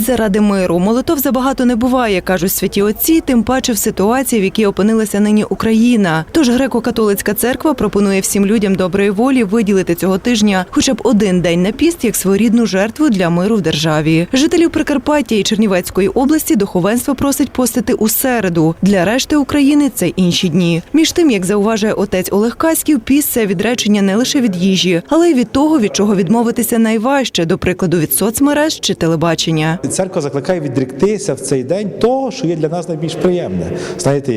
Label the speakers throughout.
Speaker 1: Піст заради миру. Молитов забагато не буває, кажуть святі отці, тим паче в ситуації, в якій опинилася нині Україна. Тож греко-католицька церква пропонує всім людям доброї волі виділити цього тижня хоча б один день на піст як своєрідну жертву для миру в державі. Жителів Прикарпаття і Чернівецької області духовенство просить постити у середу. Для решти України це інші дні. Між тим, як зауважує отець Олег Каськів, піст це відречення не лише від їжі, але й від того, від чого відмовитися найважче, до прикладу, від соцмереж чи телебачення.
Speaker 2: Церква закликає відріктися в цей день того, що є для нас найбільш приємне. Знаєте,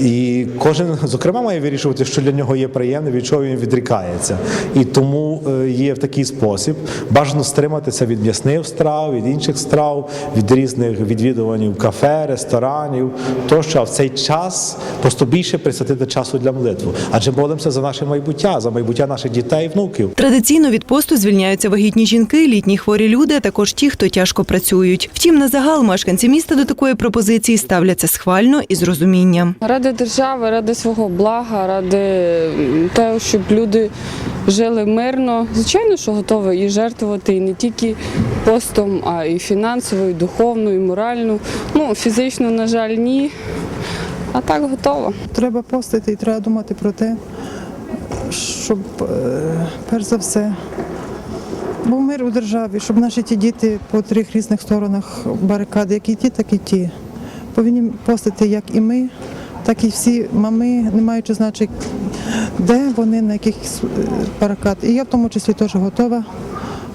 Speaker 2: і, кожен, зокрема, має вирішувати, що для нього є приємне, від чого він відрікається. І тому е, є в такий спосіб бажано стриматися від м'ясних страв, від інших страв, від різних відвідувань кафе, ресторанів, тощо, а в цей час просто більше присвятити часу для молитви. Адже молимося за наше майбуття, за майбуття наших дітей і внуків.
Speaker 1: Традиційно від посту звільняються вагітні жінки, літні хворі люди, а також ті, хто тяжко працюють. Втім, на загал мешканці міста до такої пропозиції ставляться схвально і з розумінням.
Speaker 3: Ради держави, ради свого блага, ради того, щоб люди жили мирно. Звичайно, що готові і жертвувати і не тільки постом, а і фінансово, і духовно, і морально. Ну, фізично, на жаль, ні. А так готова.
Speaker 4: Треба постити і треба думати про те, щоб е, перш за все був мир у державі, щоб наші ті діти по трьох різних сторонах барикади, як і ті, так і ті. Повинні постити як і ми, так і всі мами, не маючи значить, де вони, на яких паракат. І я в тому числі теж готова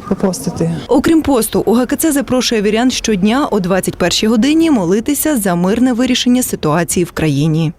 Speaker 4: попостити.
Speaker 1: Окрім посту, УГКЦ запрошує вірян щодня о 21 годині молитися за мирне вирішення ситуації в країні.